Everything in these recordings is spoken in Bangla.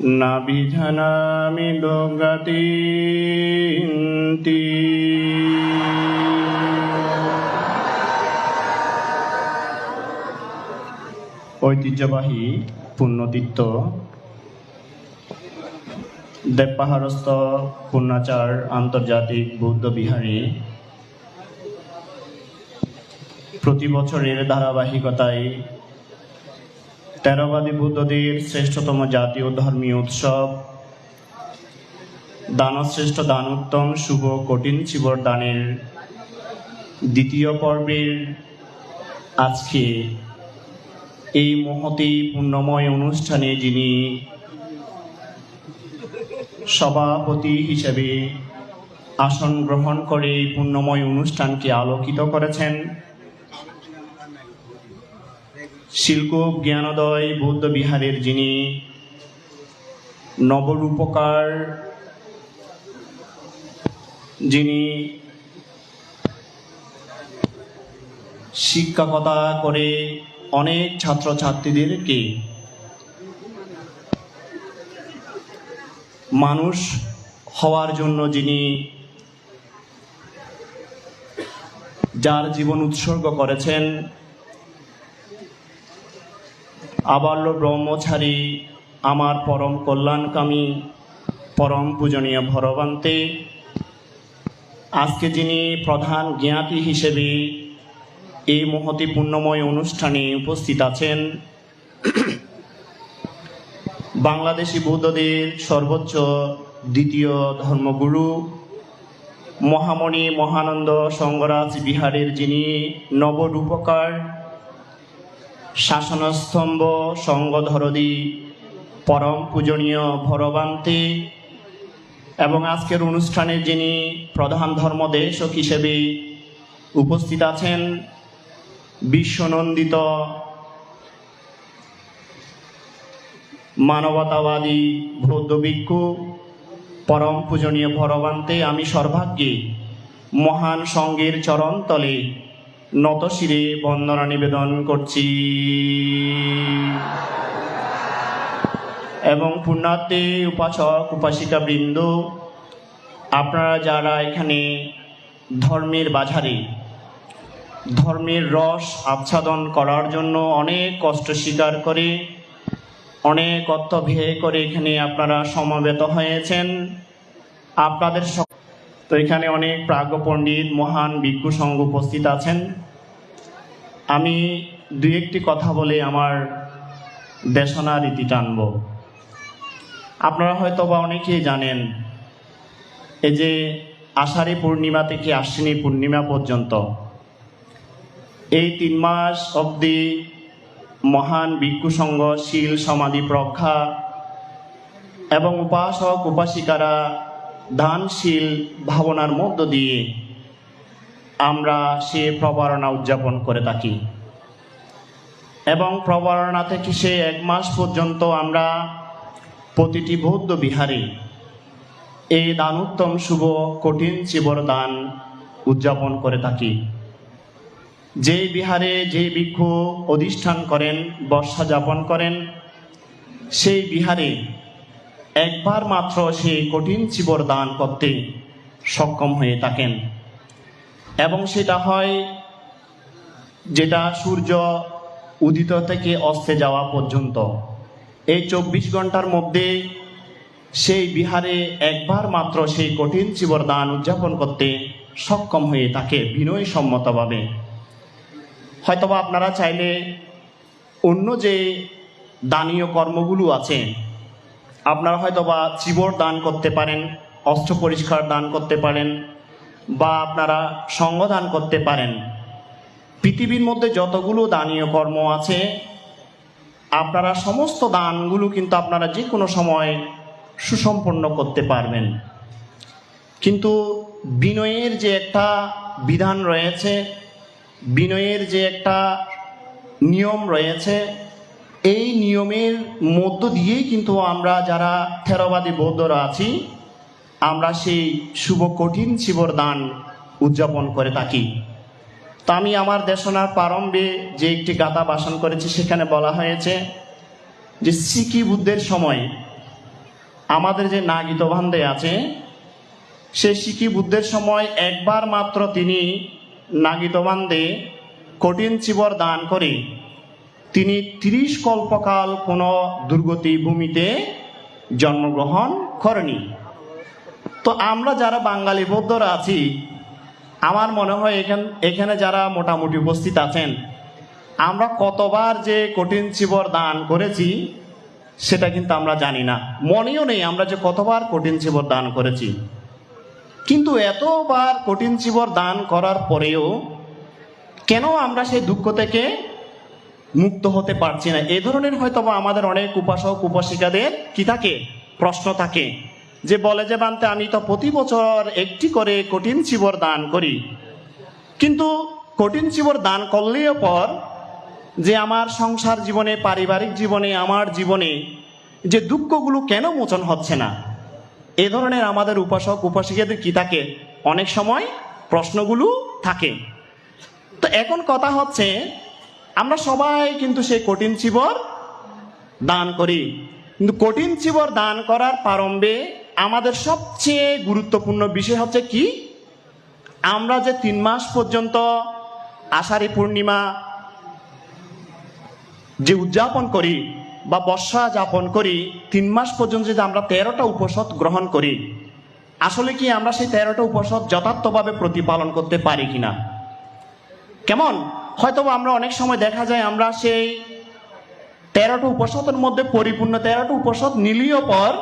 নাভিধানামি লোগাতিন্তি। ঐতিহ্যবাহী পুণ্যতীর্থ দেবপাহাড়স্থ পূর্ণাচার আন্তর্জাতিক বৌদ্ধ বিহারে। প্রতি বছরের ধারাবাহিকতায় তেরোবাদী বুদ্ধদের শ্রেষ্ঠতম জাতীয় ধর্মীয় উৎসব। দানশ্রেষ্ঠ দানোত্তম শুভ কঠিন শিবর দানের দ্বিতীয় পর্বের আজকে এই মহতি পুণ্যময় অনুষ্ঠানে যিনি সভাপতি হিসেবে আসন গ্রহণ করে এই পুণ্যময় অনুষ্ঠানকে আলোকিত করেছেন শিলকুপ জ্ঞানোদয় বৌদ্ধ বিহারের যিনি নবরূপকার, যিনি শিক্ষকতা করে অনেক ছাত্রছাত্রীদেরকে মানুষ হওয়ার জন্য যিনি যার জীবন উৎসর্গ করেছেন আবাল্য ব্রহ্মচারী, আমার পরম কল্যাণকামী, পরম পূজনীয় ভরবান্তে আজকে যিনি প্রধান জ্ঞাতি হিসেবে এই মহতি পুণ্যময় অনুষ্ঠানে উপস্থিত আছেন, বাংলাদেশি বৌদ্ধদের সর্বোচ্চ দ্বিতীয় ধর্মগুরু মহামণি মহানন্দ সঙ্গরাজ বিহারের যিনি নবরূপকার শাসনস্তম্ভ, সঙ্গধরদি, পরম পূজনীয় ভরবান্তে এবং আজকের অনুষ্ঠানে যিনি প্রধান ধর্মদেশক হিসেবে উপস্থিত আছেন, বিশ্বনন্দিত মানবতাবাদী বৌদ্ধ পরম পূজনীয় ভরবান্তে, আমি সর্বাগ্যে মহান সঙ্গের চরণ তলে নত শিরে বন্দনা নিবেদন করছি। এবং পুণ্যার্থে উপাসক, উপাসিকা বৃন্দ, আপনারা যারা এখানে ধর্মের বাজারে, ধর্মের রস আচ্ছাদন করার জন্য অনেক কষ্ট স্বীকার করে, অনেক অর্থ ব্যয় করে এখানে আপনারা সমবেত হয়েছেন। আপনাদের তো এখানে অনেক প্রাজ্ঞ পণ্ডিত, মহান ভিক্ষু সংঘ উপস্থিত আছেন। আমি দু একটি কথা বলে আমার দেশনা রীতি টানব। আপনারা হয়তো বা অনেকেই জানেন, এই যে আষাঢ়ী পূর্ণিমা থেকে আশ্বিনী পূর্ণিমা পর্যন্ত, এই তিন মাস অবধি মহান ভিক্ষু সংঘ, শীল, সমাধি প্রজ্ঞা এবং উপাসক, উপাসিকারা দানশীল ভাবনার মধ্য দিয়ে আমরা সে প্রবারণা উদযাপন করে থাকি। এবং প্রবারণা থেকে সে এক মাস পর্যন্ত আমরা প্রতিটি বৌদ্ধ বিহারে এই দানোত্তম শুভ কঠিন চিবর দান উদযাপন করে থাকি। যে বিহারে যে ভিক্ষু অধিষ্ঠান করেন, বর্ষা যাপন করেন, সেই বিহারে একবার মাত্র সেই কঠিন চিবর দান করতে সক্ষম হয়ে থাকেন। এবং সেটা হয় যেটা সূর্য উদিত থেকে অস্তে যাওয়া পর্যন্ত। এই চব্বিশ ঘণ্টার মধ্যে সেই বিহারে একবার মাত্র সেই কঠিন চিবর দান উদযাপন করতে সক্ষম হয়ে থাকে বিনয় সম্মতভাবে হয়তোবা আপনারা চাইলে অন্য যে দানীয় কর্মগুলো আছে আপনারা হয়তো বা চিবর দান করতে পারেন, অস্ত্র পরিষ্কার দান করতে পারেন, বা আপনারা সঙ্গ দান করতে পারেন। পৃথিবীর মধ্যে যতগুলো দানীয় কর্ম আছে, আপনারা সমস্ত দানগুলো কিন্তু আপনারা যে কোনো সময় সুসম্পন্ন করতে পারবেন। কিন্তু বিনয়ের যে একটা বিধান রয়েছে, বিনয়ের যে একটা নিয়ম রয়েছে এই নিয়মের মধ্য দিয়েই কিন্তু আমরা যারা থেরবাদী বৌদ্ধরা আছি, আমরা সেই শুভ কঠিন শিবর দান উদযাপন করে থাকি। তা আমি আমার দেশনার প্রারম্ভে যে একটি গাথা বাসন করেছি, সেখানে বলা হয়েছে যে সিকি বুদ্ধের সময় আমাদের যে নাগিত ভান্দে আছে, সে সিকি বুদ্ধের সময় একবার মাত্র তিনি নাগিত বান্ধে কঠিন চিবর দান করে তিনি তিরিশ কল্পকাল কোনো দুর্গতি ভূমিতে জন্মগ্রহণ করেনি। তো আমরা যারা বাঙালি বৌদ্ধরা আছি, আমার মনে হয় এখান, এখানে যারা মোটামুটি উপস্থিত আছেন, আমরা কতবার যে কঠিন চিবর দান করেছি, সেটা কিন্তু আমরা জানি না। মনেও নেই আমরা যে কতবার কঠিন চিবর দান করেছি। কিন্তু এতবার কঠিন চিবর দান করার পরেও কেন আমরা সেই দুঃখ থেকে মুক্ত হতে পারছি না। এ ধরনের হয়তো আমাদের অনেক উপাসক, উপাসিকাদের কি থাকে? প্রশ্ন থাকে। যে বলে যে বানতে, আমি তো প্রতি বছর একটি করে কঠিন চিবর দান করি। কিন্তু কঠিন চিবর দান করলেও পর যে আমার সংসার জীবনে, পারিবারিক জীবনে, আমার জীবনে যে দুঃখগুলো কেন মোচন হচ্ছে না? এ ধরনের আমাদের উপাসক, উপাসিকাদের কি থাকে? অনেক সময় প্রশ্নগুলো থাকে। তো এখন কথা হচ্ছে আমরা সবাই কিন্তু সেই কঠিন চিবর দান করি। কিন্তু কঠিন চিবর দান করার প্রারম্ভে আমাদের সবচেয়ে গুরুত্বপূর্ণ বিষয় হচ্ছে কি? আমরা যে তিন মাস পর্যন্ত আষাঢ়ী পূর্ণিমা যে উদযাপন করি বা বর্ষা যাপন করি, তিন মাস পর্যন্ত যদি আমরা তেরোটা উপসদ গ্রহণ করি, আসলে কি আমরা সেই তেরোটা উপসদ যথার্থভাবে প্রতিপালন করতে পারি কিনা? কেমন? হয়তো আমরা অনেক সময় দেখা যায় আমরা সেই তেরোটা উপসদের মধ্যে পরিপূর্ণ তেরোটা উপসদ নিলীয় পর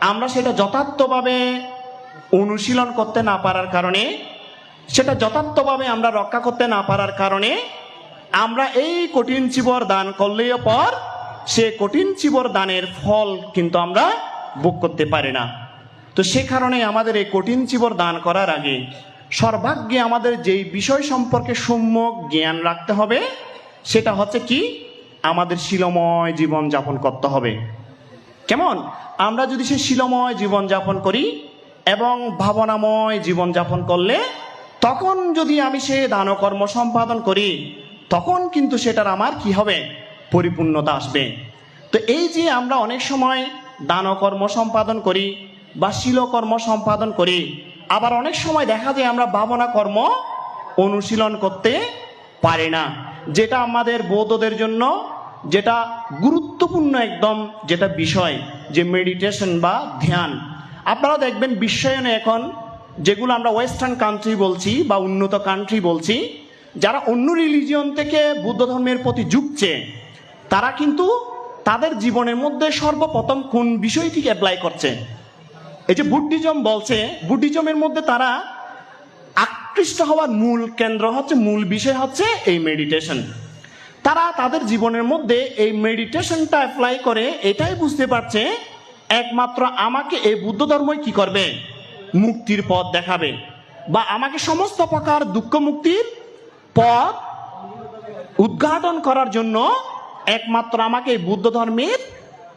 আমরা সেটা যথার্থভাবে অনুশীলন করতে না পারার কারণে, সেটা যথার্থভাবে আমরা রক্ষা করতে না পারার কারণে আমরা এই কঠিন চিবর দান করলেও পর সে কঠিন চিবর দানের ফল কিন্তু আমরা ভোগ করতে পারি না। তো সে কারণে আমাদের এই কঠিন চিবর দান করার আগে সর্বাগ্যে আমাদের যেই বিষয় সম্পর্কে সম্যক জ্ঞান রাখতে হবে, সেটা হচ্ছে কি? আমাদের শিলময় জীবন যাপন করতে হবে। কেমন? আমরা যদি সে শিলময় জীবন যাপন করি এবং ভাবনাময় জীবন যাপন করলে, তখন যদি আমি সে দানকর্ম সম্পাদন করি, তখন কিন্তু সেটার আমার কি হবে? পরিপূর্ণতা আসবে। তো এই যে আমরা অনেক সময় দানকর্ম সম্পাদন করি বা শিলকর্ম সম্পাদন করি আবার অনেক সময় দেখা যায় আমরা ভাবনা কর্ম অনুশীলন করতে পারি না। যেটা আমাদের বৌদ্ধদের জন্য যেটা গুরুত্বপূর্ণ একদম যেটা বিষয়, যে মেডিটেশন বা ধ্যান। আপনারা দেখবেন বিশ্বায়নে এখন যেগুলো আমরা ওয়েস্টার্ন কান্ট্রি বলছি বা উন্নত কান্ট্রি বলছি, যারা অন্য রিলিজিয়ন থেকে বুদ্ধ ধর্মের প্রতি ঝুঁকছে তারা কিন্তু তাদের জীবনের মধ্যে সর্বপ্রথম কোন বিষয়টিকে অ্যাপ্লাই করছে? এই যে বুদ্ধিজম বলছে, বুদ্ধিজমের মধ্যে তারা আকৃষ্ট হওয়ার মূল কেন্দ্র হচ্ছে, মূল বিষয় হচ্ছে এই মেডিটেশন তারা তাদের জীবনের মধ্যে এই মেডিটেশনটা অ্যাপ্লাই করে, এটাই বুঝতে পারছে, একমাত্র আমাকে এই বুদ্ধ ধর্মই কি করবে? মুক্তির পথ দেখাবে। বা আমাকে সমস্ত প্রকার দুঃখ মুক্তির পথ উদ্ঘাটন করার জন্য একমাত্র আমাকে এই বুদ্ধ ধর্মের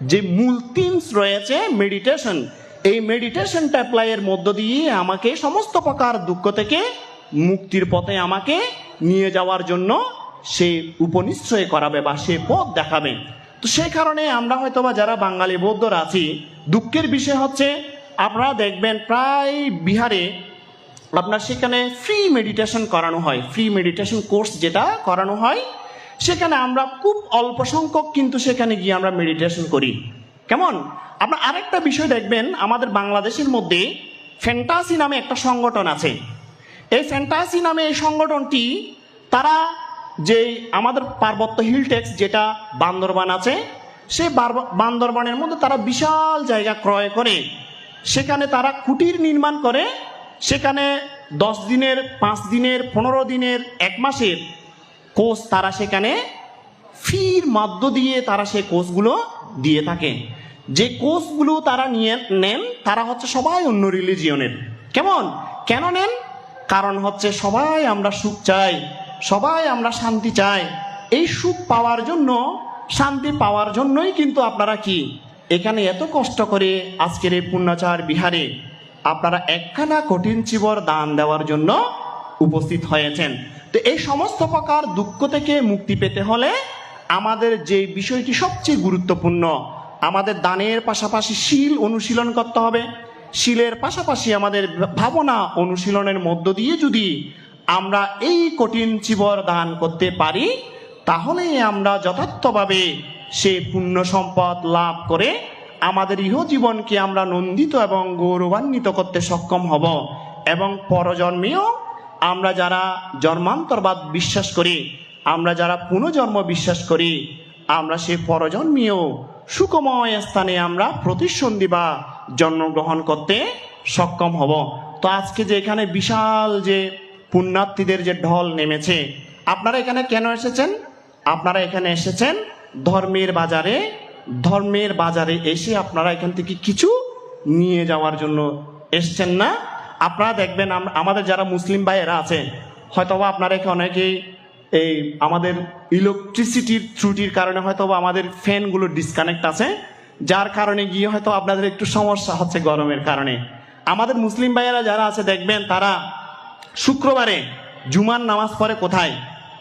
যে মূল থিমস রয়েছে মেডিটেশন এই মেডিটেশনটা অ্যাপ্লাইয়ের মধ্য দিয়ে আমাকে সমস্ত প্রকার দুঃখ থেকে মুক্তির পথে আমাকে নিয়ে যাওয়ার জন্য সে উপনিশ্চয় করাবে বা সে পথ দেখাবে। তো সেই কারণে আমরা হয়তো বা যারা বাঙালি বৌদ্ধরা আছি, দুঃখের বিষয় হচ্ছে আপনারা দেখবেন প্রায় বিহারে আপনার সেখানে ফ্রি মেডিটেশন করানো হয়। ফ্রি মেডিটেশন কোর্স যেটা করানো হয়, সেখানে আমরা খুব অল্প সংখ্যক কিন্তু সেখানে গিয়ে আমরা মেডিটেশন করি। কেমন? আপনার আরেকটা বিষয় দেখবেন, আমাদের বাংলাদেশের মধ্যে ফ্যান্টাসি নামে একটা সংগঠন আছে। এই ফ্যান্টাসি নামে এই সংগঠনটি, তারা যে আমাদের পার্বত্য হিলটেক্স যেটা বান্দরবান আছে, সেই বান্দরবানের মধ্যে তারা বিশাল জায়গা ক্রয় করে। সেখানে তারা কুটির নির্মাণ করে। সেখানে দশ দিনের, পাঁচ দিনের, পনেরো দিনের, এক মাসের কোর্স তারা সেখানে ফির মাধ্য দিয়ে তারা সেই কোর্সগুলো দিয়ে থাকে। যে কোর্সগুলো তারা নিয়ে নেন, তারা হচ্ছে সবাই অন্য রিলিজিয়নের। কেমন? কেন নেন? কারণ হচ্ছে সবাই আমরা সুখ চাই, সবাই আমরা শান্তি চাই। এই সুখ পাওয়ার জন্য, শান্তি পাওয়ার জন্যই কিন্তু আপনারা কি? এখানে এত কষ্ট করে আজকের এই পুণ্যাচার বিহারে আপনারা একখানা কঠিন চিবর দান দেওয়ার জন্য উপস্থিত হয়েছেন। তো এই সমস্ত প্রকার দুঃখ থেকে মুক্তি পেতে হলে আমাদের যে বিষয়টি সবচেয়ে গুরুত্বপূর্ণ, আমাদের দানের পাশাপাশি শিল অনুশীলন করতে হবে। শিলের পাশাপাশি আমাদের ভাবনা অনুশীলনের মধ্য দিয়ে যদি আমরা এই কঠিন চিবর দান করতে পারি, তাহলে আমরা যথার্থভাবে সে পুণ্য সম্পদ লাভ করে আমাদের ইহজীবনকে আমরা নন্দিত এবং গৌরবান্বিত করতে সক্ষম হব এবং পরজন্মেও আমরা যারা জন্মান্তরবাদ বিশ্বাস করি আমরা যারা পুনর্জন্ম বিশ্বাস করি, আমরা সেই পরজন্মেও সুকময় স্থানে আমরা প্রতিসন্ধি বা জন্মগ্রহণ করতে সক্ষম হব। তো আজকে যে এখানে বিশাল যে পুণ্যার্থীদের যে ঢল নেমেছে, আপনারা এখানে কেন এসেছেন? আপনারা এখানে এসেছেন ধর্মের বাজারে ধর্মের বাজারে এসে আপনারা এখান থেকে কিছু নিয়ে যাওয়ার জন্য এসছেন না? আপনারা দেখবেন আমাদের যারা মুসলিম ভাইয়েরা আছে, হয়তোবা আপনারা এখানে অনেকেই এই আমাদের ইলেকট্রিসিটির ত্রুটির কারণে হয়তো আমাদের ফ্যানগুলো ডিসকানেক্ট আছে, যার কারণে গিয়ে হয়তো আপনাদের একটু সমস্যা হচ্ছে গরমের কারণে। আমাদের মুসলিম ভাইয়েরা যারা আছে, দেখবেন তারা শুক্রবারে জুমার নামাজ পড়ে কোথায়?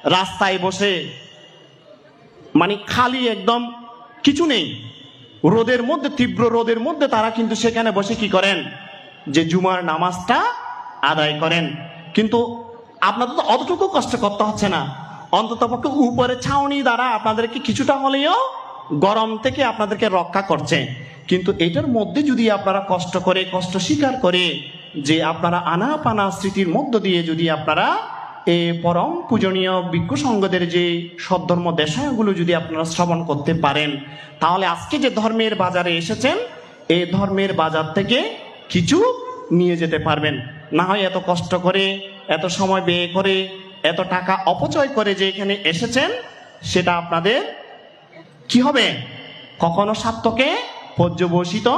রাস্তায় বসে মানে খালি একদম কিছু নেই। রোদের মধ্যে, তীব্র রোদের মধ্যে তারা কিন্তু সেখানে বসে কি করেন? যে জুমার নামাজটা আদায় করেন। কিন্তু আপনাদের তো অতটুকু কষ্ট করতে হচ্ছে না। অন্তত পক্ষে উপরে ছাউনি দ্বারা আপনাদেরকে কিছুটা হলেও গরম থেকে আপনাদেরকে রক্ষা করছে। কিন্তু এটার মধ্যে যদি আপনারা কষ্ট করে, কষ্ট স্বীকার করে যে আপনারা আনা পানা স্মৃতির মধ্য দিয়ে যদি আপনারা এ পরম পূজনীয় বিজ্ঞ সংঘদের যে সদ্ধর্ম দেশাগুলো যদি আপনারা শ্রবণ করতে পারেন, তাহলে আজকে যে ধর্মের বাজারে এসেছেন, এ ধর্মের বাজার থেকে কিছু নিয়ে যেতে পারবেন। না হয় এত কষ্ট করে এত সময় ব্যয় করে, এত টাকা অপচয় করে যে এখানে এসেছেন, সেটা আপনাদের কি হবে? কখনো স্বার্থকে পর্যবসিত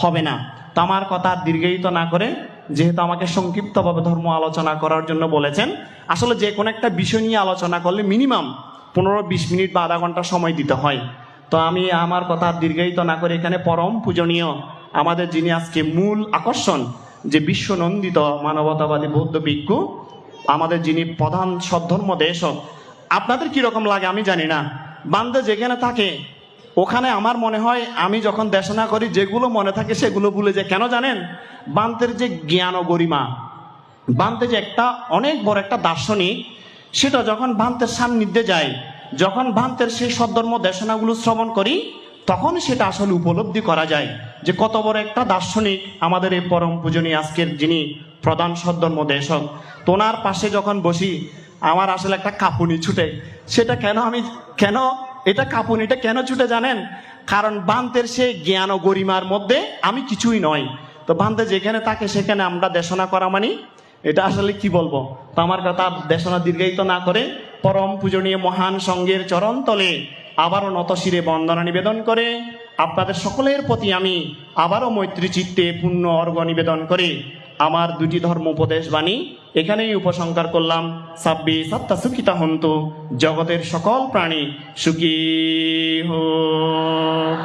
হবে না। তো আমার কথা দীর্ঘায়িত না করে, যেহেতু আমাকে সংক্ষিপ্তভাবে ধর্ম আলোচনা করার জন্য বলেছেন, আসলে যে কোনো একটা বিষয় নিয়ে আলোচনা করলে মিনিমাম পনেরো বিশ মিনিট বা আধা ঘণ্টা সময় দিতে হয়। তো আমি আমার কথা দীর্ঘায়িত না করে এখানে পরম পূজনীয় আমাদের যিনি আজকে মূল আকর্ষণ যে বিশ্বনন্দিত মানবতাবাদী বৌদ্ধ ভিক্ষু, আমাদের যিনি প্রধান সদ্ধর্ম দেশ আপনাদের কি রকম লাগে আমি জানি না। বান্দে যেখানে থাকে, ওখানে আমার মনে হয় আমি যখন দেশনা করি, যেগুলো মনে থাকে সেগুলো ভুলে যায়। কেন জানেন? বান্তের যে জ্ঞান ও গরিমা, বান্তে যে একটা অনেক বড় একটা দার্শনিক, সেটা যখন ভান্তের সান্নিধ্যে যায়, যখন ভান্তের সেই সদ্ধর্ম দেশনাগুলো শ্রবণ করি তখন সেটা আসলে উপলব্ধি করা যায় যে কত বড় একটা দার্শনিক আমাদের এই পরম পূজনীয় আজকের যিনি প্রধান সদ্ধর্ম দেশক, তোনার পাশে যখন বসি, আমার আসলে একটা কাঁপুনি ছুটে। সেটা কেন আমি, কেন, এটা কাঁপুনিটা কেন ছুটে জানেন? কারণ বান্তের সে জ্ঞান ও গরিমার মধ্যে আমি কিছুই নয় তো বান্তে যেখানে থাকে সেখানে আমরা দেশনা করা মানি। এটা আসলে কি বলব? তো আমার কথা দেশনা দীর্ঘায়িত না করে পরম পূজনীয় মহান সঙ্গের চরণ তলে আবারও নতশিরে বন্দনা নিবেদন করে। আপনাদের সকলের প্রতি আমি আবারও মৈত্রী চিত্তে পূর্ণ অর্ঘ নিবেদন করে। আমার দুটি ধর্ম উপদেশ বাণী এখানেই উপসংকার করলাম। সাব্বি সত্তা সুখিতা হন্ত জগতের সকল প্রাণী সুখী হোক।